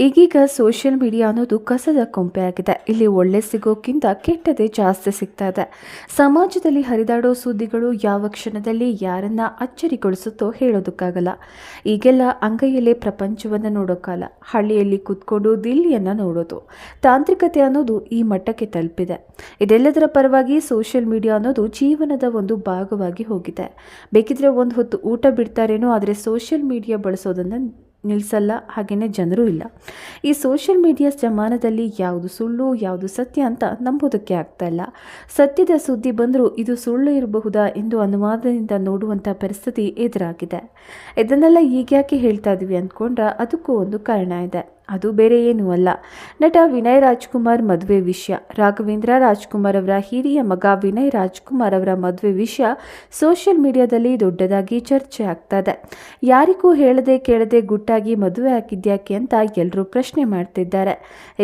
ಈಗೀಗ social media ಅನ್ನೋದು ಕಸದ ಕೊಂಪೆ ಆಗಿದೆ ಇಲ್ಲಿ ಒಳ್ಳೆ ಸಿಗೋಕ್ಕಿಂತ ಕೆಟ್ಟದೇ ಜಾಸ್ತಿ ಸಿಗ್ತಾ ಇದೆ. ಸಮಾಜದಲ್ಲಿ ಹರಿದಾಡೋ ಸುದ್ದಿಗಳು ಯಾವ ಕ್ಷಣದಲ್ಲಿ ಯಾರನ್ನ ಅಚ್ಚರಿಗೊಳಿಸುತ್ತೋ ಹೇಳೋದಕ್ಕಾಗಲ್ಲ. ಈಗೆಲ್ಲ ಅಂಗೈಯಲ್ಲೇ ಪ್ರಪಂಚವನ್ನು ನೋಡೋ ಕಾಲ. ಹಳ್ಳಿಯಲ್ಲಿ ಕೂತ್ಕೊಂಡು ದಿಲ್ಲಿಯನ್ನು ನೋಡೋದು. ತಾಂತ್ರಿಕತೆ ಅನ್ನೋದು ಈ ಮಟ್ಟಕ್ಕೆ ತಲುಪಿದೆ. ಇದೆಲ್ಲದರ ಪರವಾಗಿ ಸೋಷಿಯಲ್ ಮೀಡಿಯಾ ಅನ್ನೋದು ಜೀವನದ ಒಂದು ಭಾಗವಾಗಿ ಹೋಗಿದೆ. ಬೇಕಿದ್ರೆ ಒಂದು ಹೊತ್ತು ಊಟ ಬಿಡ್ತಾರೇನೋ ಆದರೆ ಸೋಷಿಯಲ್ ಮೀಡಿಯಾ ಬಳಸೋದನ್ನು ನಿಲ್ಲಿಸಲ್ಲ ಹಾಗೆಯೇ ಜನರೂ ಇಲ್ಲ. ಈ ಸೋಷಿಯಲ್ ಮೀಡಿಯಾ ಜಮಾನದಲ್ಲಿ ಯಾವುದು ಸುಳ್ಳು, ಯಾವುದು ಸತ್ಯ ಅಂತ ನಂಬೋದಕ್ಕೆ ಆಗ್ತಾ ಇಲ್ಲ. ಸತ್ಯದ ಸುದ್ದಿ ಬಂದರೂ ಇದು ಸುಳ್ಳು ಇರಬಹುದಾ ಎಂದು ಅನುವಾದದಿಂದ ನೋಡುವಂಥ ಪರಿಸ್ಥಿತಿ ಎದುರಾಗಿದೆ. ಇದನ್ನೆಲ್ಲ ಈಗ್ಯಾಕೆ ಹೇಳ್ತಾ ಇದ್ದೀವಿ ಅಂದ್ಕೊಂಡ್ರೆ ಅದಕ್ಕೂ ಒಂದು ಕಾರಣ ಇದೆ. ಅದು ಬೇರೆ ಏನೂ ಅಲ್ಲ. ನಟ ವಿನಯ್ ರಾಜ್ಕುಮಾರ್ ಮದುವೆ ವಿಷಯ. ರಾಘವೇಂದ್ರ ರಾಜ್ಕುಮಾರ್ ಅವರ ಹಿರಿಯ ಮಗ ವಿನಯ್ ರಾಜ್ಕುಮಾರ್ ಅವರ ಮದುವೆ ವಿಷಯ ಸೋಷಿಯಲ್ ಮೀಡಿಯಾದಲ್ಲಿ ದೊಡ್ಡದಾಗಿ ಚರ್ಚೆ ಆಗ್ತಾ ಇದೆ ಯಾರಿಗೂ ಹೇಳದೆ ಕೇಳದೆ ಗುಟ್ಟಾಗಿ ಮದುವೆ ಹಾಕಿದ್ಯಾಕೆ ಅಂತ ಎಲ್ಲರೂ ಪ್ರಶ್ನೆ ಮಾಡ್ತಿದ್ದಾರೆ.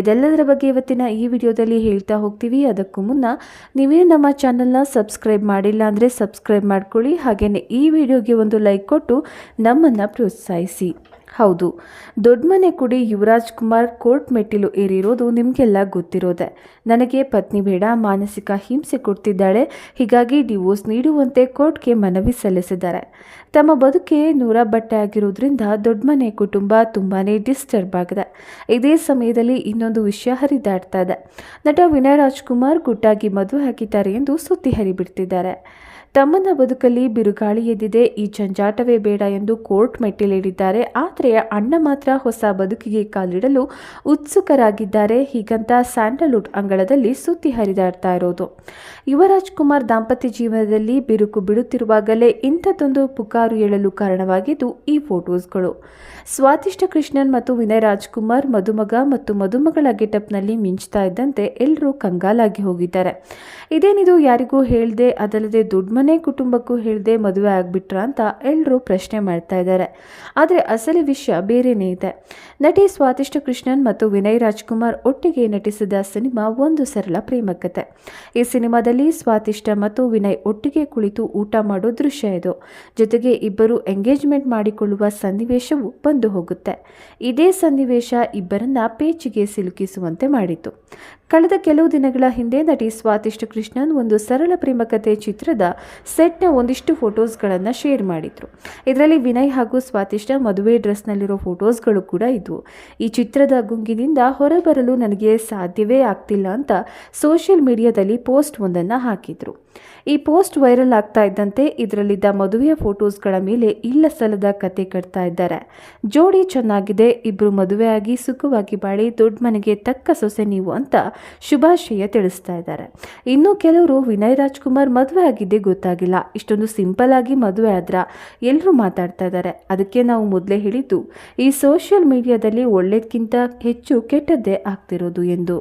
ಇದೆಲ್ಲದರ ಬಗ್ಗೆ ಇವತ್ತಿನ ಈ ವಿಡಿಯೋದಲ್ಲಿ ಹೇಳ್ತಾ ಹೋಗ್ತೀವಿ. ಅದಕ್ಕೂ ಮುನ್ನ ನೀವೇ ನಮ್ಮ ಚಾನಲ್ನ ಸಬ್ಸ್ಕ್ರೈಬ್ ಮಾಡಿಲ್ಲ ಅಂದರೆ ಸಬ್ಸ್ಕ್ರೈಬ್ ಮಾಡ್ಕೊಳ್ಳಿ. ಹಾಗೆಯೇ ಈ ವಿಡಿಯೋಗೆ ಒಂದು ಲೈಕ್ ಕೊಟ್ಟು ನಮ್ಮನ್ನು ಪ್ರೋತ್ಸಾಹಿಸಿ. ಹೌದು. ದೊಡ್ಡಮನೆ ಕುಡಿ ಯುವರಾಜ್ ಕುಮಾರ್ ಕೋರ್ಟ್ ಮೆಟ್ಟಿಲು ಏರಿರೋದು ನಿಮಗೆಲ್ಲ ಗೊತ್ತಿರೋದೆ. ನನಗೆ ಪತ್ನಿ ಬೇಡ, ಮಾನಸಿಕ ಹಿಂಸೆ ಕೊಡ್ತಿದ್ದಾಳೆ. ಹೀಗಾಗಿ ಡಿವೋರ್ಸ್ ನೀಡುವಂತೆ ಕೋರ್ಟ್ಗೆ ಮನವಿ ಸಲ್ಲಿಸಿದ್ದಾರೆ. ತಮ್ಮ ಬದುಕೆ ನೂರ ಬಟ್ಟೆ ಆಗಿರೋದ್ರಿಂದ ದೊಡ್ಡಮನೆ ಕುಟುಂಬ ತುಂಬಾ ಡಿಸ್ಟರ್ಬ್ ಆಗಿದೆ. ಇದೇ ಸಮಯದಲ್ಲಿ ಇನ್ನೊಂದು ವಿಷಯ ಹರಿದಾಡ್ತಾ ಇದೆ. ನಟ ವಿನಯ್ ರಾಜ್ಕುಮಾರ್ ಗುಟ್ಟಾಗಿ ಮದುವೆ ಹಾಕಿದ್ದಾರೆ ಎಂದು ಸುದ್ದಿ ಹರಿಬಿಡ್ತಿದ್ದಾರೆ. ತಮ್ಮನ ಬದುಕಲ್ಲಿ ಬಿರುಗಾಳಿ ಎದ್ದಿದೆ. ಈ ಜಂಜಾಟವೇ ಬೇಡ ಎಂದು ಕೋರ್ಟ್ ಮೆಟ್ಟಿಲೇರಿದ್ದಾರೆ. ಆದರೆ ಅಣ್ಣ ಮಾತ್ರ ಹೊಸ ಬದುಕಿಗೆ ಕಾಲಿಡಲು ಉತ್ಸುಕರಾಗಿದ್ದಾರೆ. ಹೀಗಂತ ಸ್ಯಾಂಡಲ್ವುಡ್ ಅಂಗಳದಲ್ಲಿ ಸುದ್ದಿ ಹರಿದಾಡ್ತಾ ಇರೋದು. ಯುವರಾಜ್ ಕುಮಾರ್ ದಾಂಪತ್ಯ ಜೀವನದಲ್ಲಿ ಬಿರುಕು ಬಿಡುತ್ತಿರುವಾಗಲೇ ಇಂಥದ್ದೊಂದು ಪುಕಾರು ಏಳಲು ಕಾರಣವಾಗಿದ್ದು ಈ ಫೋಟೋಸ್ಗಳು. ಸ್ವಾತಿಷ್ಠ ಕೃಷ್ಣನ್ ಮತ್ತು ವಿನಯ್ ರಾಜ್ಕುಮಾರ್ ಮದುಮಗ ಮತ್ತು ಮದುಮಗಳ ಗೆಟಪ್ನಲ್ಲಿ ಮಿಂಚ್ತಾ ಇದ್ದಂತೆ ಎಲ್ಲರೂ ಕಂಗಾಲಾಗಿ ಹೋಗಿದ್ದಾರೆ. ಇದೇನಿದು ಯಾರಿಗೂ ಹೇಳದೆ ಅದಲ್ಲದೆ ದೊಡ್ಡ ಮನೆ ಕುಟುಂಬಕ್ಕೂ ಹೇಳ್ದೆ ಮದುವೆ ಆಗಿಬಿಟ್ರ ಅಂತ ಎಲ್ಲರೂ ಪ್ರಶ್ನೆ ಮಾಡ್ತಾ ಇದ್ದಾರೆ. ಆದರೆ ಅಸಲಿ ವಿಷಯ ಬೇರೆಯೇ ಇದೆ. ನಟಿ ಸ್ವಾತಿಷ್ಠ ಕೃಷ್ಣನ್ ಮತ್ತು ವಿನಯ್ ರಾಜ್ಕುಮಾರ್ ಒಟ್ಟಿಗೆ ನಟಿಸಿದ ಸಿನಿಮಾ ಒಂದು ಸರಳ ಪ್ರೇಮಕತೆ ಈ ಸಿನಿಮಾದಲ್ಲಿ ಸ್ವಾತಿಷ್ಠ ಮತ್ತು ವಿನಯ್ ಒಟ್ಟಿಗೆ ಕುಳಿತು ಊಟ ಮಾಡೋ ದೃಶ್ಯ ಇದು. ಜೊತೆಗೆ ಇಬ್ಬರು ಎಂಗೇಜ್ಮೆಂಟ್ ಮಾಡಿಕೊಳ್ಳುವ ಸನ್ನಿವೇಶವು ಬಂದು ಹೋಗುತ್ತೆ. ಇದೇ ಸನ್ನಿವೇಶ ಇಬ್ಬರನ್ನ ಪೇಚಿಗೆ ಸಿಲುಕಿಸುವಂತೆ ಮಾಡಿತು. ಕಳೆದ ಕೆಲವು ದಿನಗಳ ಹಿಂದೆ ನಟಿ ಸ್ವಾತಿಷ್ಠ ಕೃಷ್ಣನ್ ಒಂದು ಸರಳ ಪ್ರೇಮಕತೆ ಚಿತ್ರದ ಸೆಟ್ನ ಒಂದಿಷ್ಟು ಫೋಟೋಸ್ಗಳನ್ನು ಶೇರ್ ಮಾಡಿದ್ರು. ಇದರಲ್ಲಿ ವಿನಯ್ ಹಾಗೂ ಸ್ವಾತಿಷ್ಠ ಮದುವೆ ಡ್ರೆಸ್ನಲ್ಲಿರೋ ಫೋಟೋಸ್ಗಳು ಕೂಡ ಇದ್ವು. ಈ ಚಿತ್ರದ ಗುಂಗಿನಿಂದ ಹೊರಬರಲು ನನಗೆ ಸಾಧ್ಯವೇ ಆಗ್ತಿಲ್ಲ ಅಂತ ಸೋಷಿಯಲ್ ಮೀಡಿಯಾದಲ್ಲಿ ಪೋಸ್ಟ್ ಒಂದನ್ನು ಹಾಕಿದ್ರು. ಈ ಪೋಸ್ಟ್ ವೈರಲ್ ಆಗ್ತಾ ಇದ್ದಂತೆ ಇದರಲ್ಲಿದ್ದ ಮದುವೆಯ ಫೋಟೋಸ್ಗಳ ಮೇಲೆ ಇಲ್ಲ ಸಲದ ಕತೆ ಕಟ್ತಾ ಇದ್ದಾರೆ. ಜೋಡಿ ಚೆನ್ನಾಗಿದೆ ಇಬ್ಬರು ಮದುವೆಯಾಗಿ ಸುಖವಾಗಿ ಬಾಳಿ ದೊಡ್ಡ ಮನೆಗೆ ತಕ್ಕ ಸೊಸೆ ನೀವು ಅಂತ ಶುಭಾಶಯ ತಿಳಿಸ್ತಾ ಇದ್ದಾರೆ. ಇನ್ನು ಕೆಲವರು ವಿನಯ್ ರಾಜ್ಕುಮಾರ್ ಮದುವೆ ಆಗಿದ್ದೇ ಗೊತ್ತಾಗಿಲ್ಲ. ಇಷ್ಟೊಂದು ಸಿಂಪಲ್ ಆಗಿ ಮದುವೆ ಆದ್ರ ಎಲ್ಲರೂ ಮಾತಾಡ್ತಾ ಇದ್ದಾರೆ. ಅದಕ್ಕೆ ನಾವು ಮೊದಲೇ ಹೇಳಿದ್ದು, ಈ ಸೋಷಿಯಲ್ ಮೀಡಿಯಾದಲ್ಲಿ ಒಳ್ಳೇದಕ್ಕಿಂತ ಹೆಚ್ಚು ಕೆಟ್ಟದ್ದೇ ಆಗ್ತಿರೋದು ಎಂದು.